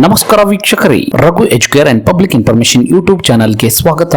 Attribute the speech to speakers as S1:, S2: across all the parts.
S1: ನಮಸ್ಕಾರ ವೀಕ್ಷಕರೇ, Raghu Educare and public information YouTube ಚಾನಲ್ಗೆ ಸ್ವಾಗತ.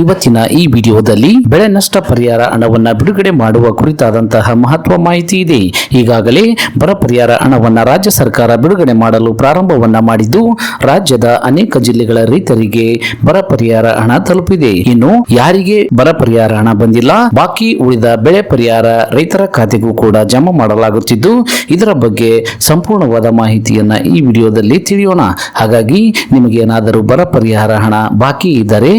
S1: ಇವತ್ತಿನ ಈ ವಿಡಿಯೋದಲ್ಲಿ ಬೆಳೆ ನಷ್ಟ ಪರಿಹಾರ ಹಣವನ್ನ ಬಿಡುಗಡೆ ಮಾಡುವ ಕುರಿತಾದಂತಹ ಮಹತ್ವ ಮಾಹಿತಿ ಇದೆ. ಈಗಾಗಲೇ ಬರ ಪರಿಹಾರ ಹಣವನ್ನ ರಾಜ್ಯ ಸರ್ಕಾರ ಬಿಡುಗಡೆ ಮಾಡಲು ಪ್ರಾರಂಭವನ್ನ ಮಾಡಿದ್ದು, ರಾಜ್ಯದ ಅನೇಕ ಜಿಲ್ಲೆಗಳ ರೈತರಿಗೆ ಬರ ಪರಿಹಾರ ಹಣ ತಲುಪಿದೆ. ಇನ್ನು ಯಾರಿಗೆ ಬರ ಪರಿಹಾರ ಹಣ ಬಂದಿಲ್ಲ, ಬಾಕಿ ಉಳಿದ ಬೆಳೆ ಪರಿಹಾರ ರೈತರ ಖಾತೆಗೂ ಕೂಡ ಜಮಾ ಮಾಡಲಾಗುತ್ತಿದ್ದು, ಇದರ ಬಗ್ಗೆ ಸಂಪೂರ್ಣವಾದ ಮಾಹಿತಿಯನ್ನ ಈ ವಿಡಿಯೋದಲ್ಲಿ ತಿಳಿಯೋಣ. ಹಾಗಾಗಿ ನಿಮಗೆ ಏನಾದರೂ ಬರ ಪರಿಹಾರ ಹಣ ಬಾಕಿ ಇದ್ದರೆ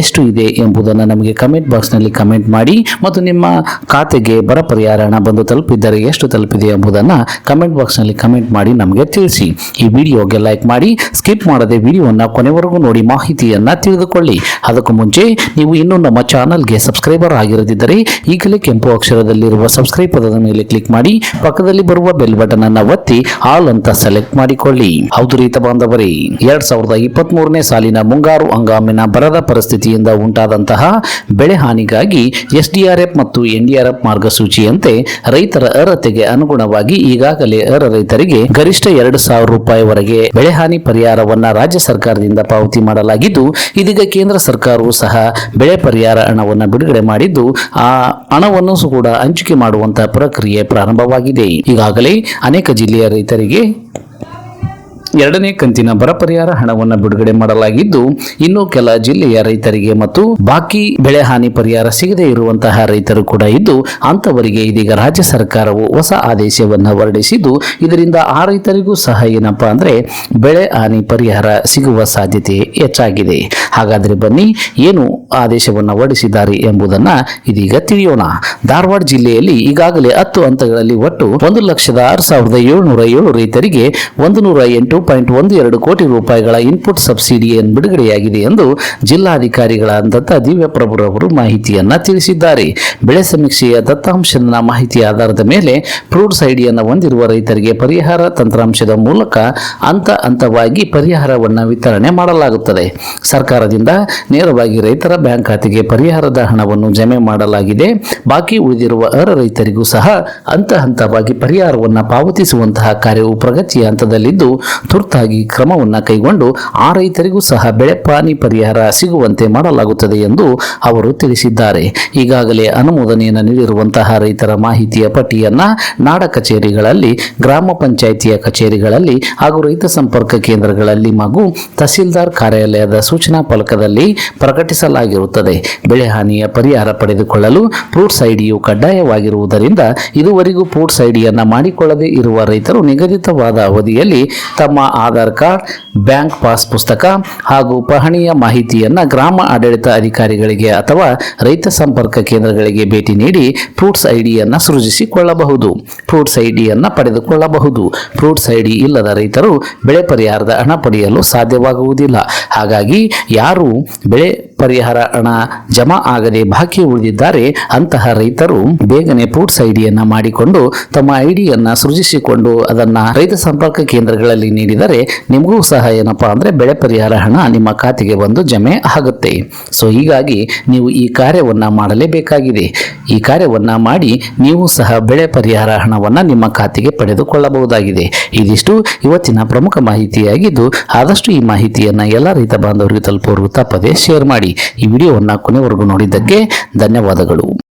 S1: ಎಷ್ಟು ಇದೆ ಎಂಬುದನ್ನು ನಮಗೆ ಕಮೆಂಟ್ ಬಾಕ್ಸ್ನಲ್ಲಿ ಕಮೆಂಟ್ ಮಾಡಿ ಮತ್ತು ನಿಮ್ಮ ಖಾತೆಗೆ ಬರ ಪರಿಹಾರ ಹಣ ಬಂದು ತಲುಪಿದ್ದರೆ ಎಷ್ಟು ತಲುಪಿದೆ ಎಂಬುದನ್ನು ಕಮೆಂಟ್ ಬಾಕ್ಸ್ನಲ್ಲಿ ಕಮೆಂಟ್ ಮಾಡಿ ನಮಗೆ ತಿಳಿಸಿ. ಈ ವಿಡಿಯೋಗೆ ಲೈಕ್ ಮಾಡಿ ಸ್ಕಿಪ್ ಮಾಡದೆ ವಿಡಿಯೋವನ್ನು ಕೊನೆವರೆಗೂ ನೋಡಿ ಮಾಹಿತಿಯನ್ನ ತಿಳಿದುಕೊಳ್ಳಿ. ಅದಕ್ಕೂ ಮುಂಚೆ ನೀವು ಇನ್ನೂ ನಮ್ಮ ಚಾನಲ್ಗೆ ಸಬ್ಸ್ಕ್ರೈಬರ್ ಆಗಿರದಿದ್ದರೆ ಈಗಲೇ ಕೆಂಪು ಅಕ್ಷರದಲ್ಲಿರುವ ಸಬ್ಸ್ಕ್ರೈಬ್ ಪದದ ಮೇಲೆ ಕ್ಲಿಕ್ ಮಾಡಿ, ಪಕ್ಕದಲ್ಲಿ ಬರುವ ಬೆಲ್ ಬಟನ್ ಅನ್ನು ಒತ್ತಿ ಆಲ್ ಅಂತ ಸೆಲೆಕ್ಟ್ ಮಾಡಿಕೊಳ್ಳಿ. ಹೌದು ರೈತ ಬಾಂಧವರೇ, ಎರಡ್ ಸಾವಿರದ ಇಪ್ಪತ್ತ್ ಮೂರನೇ ಸಾಲಿನ ಮುಂಗಾರು ಹಂಗಾಮಿನ ಬರದ ಪರಿಸ್ಥಿತಿಯಿಂದ ಉಂಟಾದಂತಹ ಬೆಳೆ ಹಾನಿಗಾಗಿ ಎಸ್ಡಿಆರ್ಎಫ್ ಮತ್ತು ಎನ್ಡಿಆರ್ಎಫ್ ಮಾರ್ಗಸೂಚಿಯಂತೆ ರೈತರ ಅರ್ಹತೆಗೆ ಅನುಗುಣವಾಗಿ ಈಗಾಗಲೇ ಅರ್ಹ ರೈತರಿಗೆ ಗರಿಷ್ಠ ಎರಡು ಸಾವಿರ ರೂಪಾಯಿವರೆಗೆ ಬೆಳೆ ಹಾನಿ ಪರಿಹಾರವನ್ನ ರಾಜ್ಯ ಸರ್ಕಾರದಿಂದ ಪಾವತಿ ಮಾಡಲಾಗಿದ್ದು, ಇದೀಗ ಕೇಂದ್ರ ಸರ್ಕಾರವು ಸಹ ಬೆಳೆ ಪರಿಹಾರ ಹಣವನ್ನು ಬಿಡುಗಡೆ ಮಾಡಿದ್ದು, ಆ ಹಣವನ್ನು ಕೂಡ ಹಂಚಿಕೆ ಮಾಡುವಂತಹ ಪ್ರಕ್ರಿಯೆ ಪ್ರಾರಂಭವಾಗಿದೆ. ಈಗಾಗಲೇ ಅನೇಕ ಜಿಲ್ಲೆಯ ರೈತರಿಗೆ ಎರಡನೇ ಕಂತಿನ ಬರ ಪರಿಹಾರ ಹಣವನ್ನು ಬಿಡುಗಡೆ ಮಾಡಲಾಗಿದ್ದು, ಇನ್ನು ಕೆಲ ಜಿಲ್ಲೆಯ ರೈತರಿಗೆ ಮತ್ತು ಬಾಕಿ ಬೆಳೆ ಹಾನಿ ಪರಿಹಾರ ಸಿಗದೇ ಇರುವಂತಹ ರೈತರು ಕೂಡ ಇದ್ದು ಅಂತವರಿಗೆ ಇದೀಗ ರಾಜ್ಯ ಸರ್ಕಾರವು ಹೊಸ ಆದೇಶವನ್ನು ಹೊರಡಿಸಿದ್ದು, ಇದರಿಂದ ಆ ರೈತರಿಗೂ ಸಹ ಏನಪ್ಪಾ ಅಂದ್ರೆ ಬೆಳೆ ಹಾನಿ ಪರಿಹಾರ ಸಿಗುವ ಸಾಧ್ಯತೆ ಹೆಚ್ಚಾಗಿದೆ. ಹಾಗಾದ್ರೆ ಬನ್ನಿ, ಏನು ಆದೇಶವನ್ನು ಹೊರಡಿಸಿದ್ದಾರೆ ಎಂಬುದನ್ನ ಇದೀಗ ತಿಳಿಯೋಣ. ಧಾರವಾಡ ಜಿಲ್ಲೆಯಲ್ಲಿ ಈಗಾಗಲೇ ಹತ್ತು ಹಂತಗಳಲ್ಲಿ ಒಟ್ಟು ಒಂದು ಲಕ್ಷದ ಆರು ಸಾವಿರದ ಏಳುನೂರ ಏಳು ರೈತರಿಗೆ ಒಂದು ನೂರ ಎಂಟು ಪಾಯಿಂಟ್ ಒಂದು ಎರಡು ಕೋಟಿ ರೂಪಾಯಿಗಳ ಇನ್ಪುಟ್ ಸಬ್ಸಿಡಿಯನ್ನು ಬಿಡುಗಡೆಯಾಗಿದೆ ಎಂದು ಜಿಲ್ಲಾಧಿಕಾರಿಗಳಾದಂಥ ದಿವ್ಯ ಪ್ರಭುರವರು ಮಾಹಿತಿಯನ್ನು ತಿಳಿಸಿದ್ದಾರೆ. ಬೆಳೆ ಸಮೀಕ್ಷೆಯ ದತ್ತಾಂಶದ ಮಾಹಿತಿಯ ಆಧಾರದ ಮೇಲೆ ಫ್ರೂಟ್ಸ್ ಐಡಿಯನ್ನು ಹೊಂದಿರುವ ರೈತರಿಗೆ ಪರಿಹಾರ ತಂತ್ರಾಂಶದ ಮೂಲಕ ಹಂತ ಹಂತವಾಗಿ ಪರಿಹಾರವನ್ನು ವಿತರಣೆ ಮಾಡಲಾಗುತ್ತದೆ. ಸರ್ಕಾರದಿಂದ ನೇರವಾಗಿ ರೈತರ ಬ್ಯಾಂಕ್ ಖಾತೆಗೆ ಪರಿಹಾರದ ಹಣವನ್ನು ಜಮೆ ಮಾಡಲಾಗಿದೆ. ಬಾಕಿ ಉಳಿದಿರುವ ಅರ್ಹ ರೈತರಿಗೂ ಸಹ ಹಂತ ಹಂತವಾಗಿ ಪರಿಹಾರವನ್ನು ಪಾವತಿಸುವಂತಹ ಕಾರ್ಯವು ಪ್ರಗತಿಯ ಹಂತದಲ್ಲಿದ್ದು ತುರ್ತಾಗಿ ಕ್ರಮವನ್ನು ಕೈಗೊಂಡು ಆ ರೈತರಿಗೂ ಸಹ ಬೆಳೆ ಪಾನಿ ಪರಿಹಾರ ಸಿಗುವಂತೆ ಮಾಡಲಾಗುತ್ತದೆ ಎಂದು ಅವರು ತಿಳಿಸಿದ್ದಾರೆ. ಈಗಾಗಲೇ ಅನುಮೋದನೆಯನ್ನು ನೀಡಿರುವಂತಹ ರೈತರ ಮಾಹಿತಿಯ ಪಟ್ಟಿಯನ್ನು ನಾಡ ಕಚೇರಿಗಳಲ್ಲಿ, ಗ್ರಾಮ ಪಂಚಾಯಿತಿಯ ಕಚೇರಿಗಳಲ್ಲಿ ಹಾಗೂ ರೈತ ಸಂಪರ್ಕ ಕೇಂದ್ರಗಳಲ್ಲಿ ಹಾಗೂ ತಹಸೀಲ್ದಾರ್ ಕಾರ್ಯಾಲಯದ ಸೂಚನಾ ಫಲಕದಲ್ಲಿ ಪ್ರಕಟಿಸಲಾಗಿರುತ್ತದೆ. ಬೆಳೆ ಹಾನಿಯ ಪರಿಹಾರ ಪಡೆದುಕೊಳ್ಳಲು ಫ್ರೂಟ್ಸ್ ಐಡಿಯು ಕಡ್ಡಾಯವಾಗಿರುವುದರಿಂದ ಇದುವರೆಗೂ ಫ್ರೂಟ್ಸ್ ಐಡಿಯನ್ನು ಮಾಡಿಕೊಳ್ಳದೇ ಇರುವ ರೈತರು ನಿಗದಿತವಾದ ಅವಧಿಯಲ್ಲಿ ತಮ್ಮ ಆಧಾರ್ ಕಾರ್ಡ್, ಬ್ಯಾಂಕ್ ಪಾಸ್ ಪುಸ್ತಕ ಹಾಗೂ ಪಹಣಿಯ ಮಾಹಿತಿಯನ್ನ ಗ್ರಾಮ ಆಡಳಿತ ಅಧಿಕಾರಿಗಳಿಗೆ ಅಥವಾ ರೈತ ಸಂಪರ್ಕ ಕೇಂದ್ರಗಳಿಗೆ ಭೇಟಿ ನೀಡಿ ಫ್ರೂಟ್ಸ್ ಐಡಿಯನ್ನು ಸೃಜಿಸಿಕೊಳ್ಳಬಹುದು. ಫ್ರೂಟ್ಸ್ ಐಡಿಯನ್ನು ಪಡೆದುಕೊಳ್ಳಬಹುದು. ಫ್ರೂಟ್ಸ್ ಐಡಿ ಇಲ್ಲದ ರೈತರು ಬೆಳೆ ಪರಿಹಾರದ ಹಣ ಪಡೆಯಲು ಸಾಧ್ಯವಾಗುವುದಿಲ್ಲ. ಹಾಗಾಗಿ ಯಾರು ಬೆಳೆ ಪರಿಹಾರ ಹಣ ಜಮಾ ಆಗದೆ ಬಾಕಿ ಉಳಿದಿದ್ದಾರೆ ಅಂತಹ ರೈತರು ಬೇಗನೆ ಫ್ರೂಟ್ಸ್ ಐಡಿಯನ್ನು ಮಾಡಿಕೊಂಡು ತಮ್ಮ ಐಡಿಯನ್ನು ಸೃಜಿಸಿಕೊಂಡು ಅದನ್ನ ರೈತ ಸಂಪರ್ಕ ಕೇಂದ್ರಗಳಲ್ಲಿ ನೀಡಿದರೆ ನಿಮಗೂ ಸಹ ಏನಪ್ಪಾ ಅಂದರೆ ಬೆಳೆ ಪರಿಹಾರ ಹಣ ನಿಮ್ಮ ಖಾತೆಗೆ ಬಂದು ಜಮೆ ಆಗುತ್ತೆ. ಸೊ, ಹೀಗಾಗಿ ನೀವು ಈ ಕಾರ್ಯವನ್ನು ಮಾಡಲೇಬೇಕಾಗಿದೆ. ಈ ಕಾರ್ಯವನ್ನು ಮಾಡಿ ನೀವು ಸಹ ಬೆಳೆ ಪರಿಹಾರ ಹಣವನ್ನು ನಿಮ್ಮ ಖಾತೆಗೆ ಪಡೆದುಕೊಳ್ಳಬಹುದಾಗಿದೆ. ಇದಿಷ್ಟು ಇವತ್ತಿನ ಪ್ರಮುಖ ಮಾಹಿತಿಯಾಗಿದ್ದು, ಆದಷ್ಟು ಈ ಮಾಹಿತಿಯನ್ನು ಎಲ್ಲ ರೈತ ಬಾಂಧವರಿಗೆ ತಲುಪುವವರೆಗೂ ತಪ್ಪದೇ ಶೇರ್ ಮಾಡಿ. ಈ ವಿಡಿಯೋವನ್ನು ಕೊನೆವರೆಗೂ ನೋಡಿದ್ದಕ್ಕೆ ಧನ್ಯವಾದಗಳು.